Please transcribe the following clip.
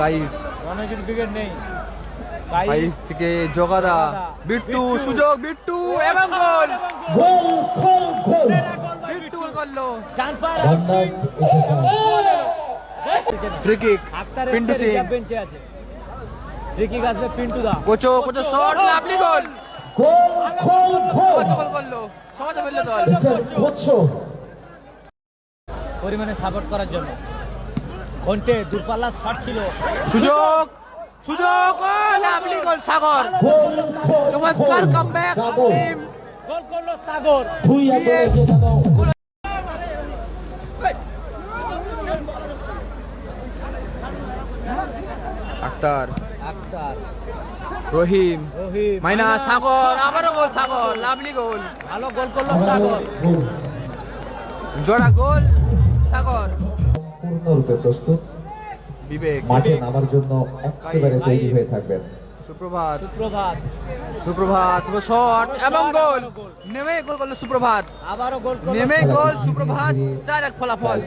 Kaif Ranjit wicket নেই। কাইফ থেকে জগাদা। বিট্টু সুযোগ বিট্টু এবং গোল। গোল গোল গোল। বিট্টু গোল করল ফ্রি কিক পিন্টু সিং। বেঞ্চে আছে। ফ্রি কিক আসবে পিন্টু দা। কোচো কোচো shot lovely goal. Goal goal goal. Goal করল সমাজে ফেলল দল। মিস্টার পরিমাণে সাপোর্ট করার জন্য। ঘন্টে দূরপাল্লার শট ছিল। সুযোগ সুযোগ ও লাভলি গোল সাগর চমৎকার কামব্যাক টিম গোল করল সাগর। দুই একে আক্তার। আক্তার। রহিম। রহিম। মাইনা সাগর আবারও গোল সাগর লাভলি গোল। ভালো গোল করল সাগর। জোড়া গোল। পূর্ণরূপে প্রস্তুত। বিবেক মাঠে নামার জন্য একেবারে তৈরি হয়ে থাকবেন। সুপ্রভাত। সুপ্রভাত। সুপ্রভাত শট এবং গোল। নেমে গোল করল সুপ্রভাত। আবারও গোল নেমে গোল সুপ্রভাত। চার এক ফলাফল।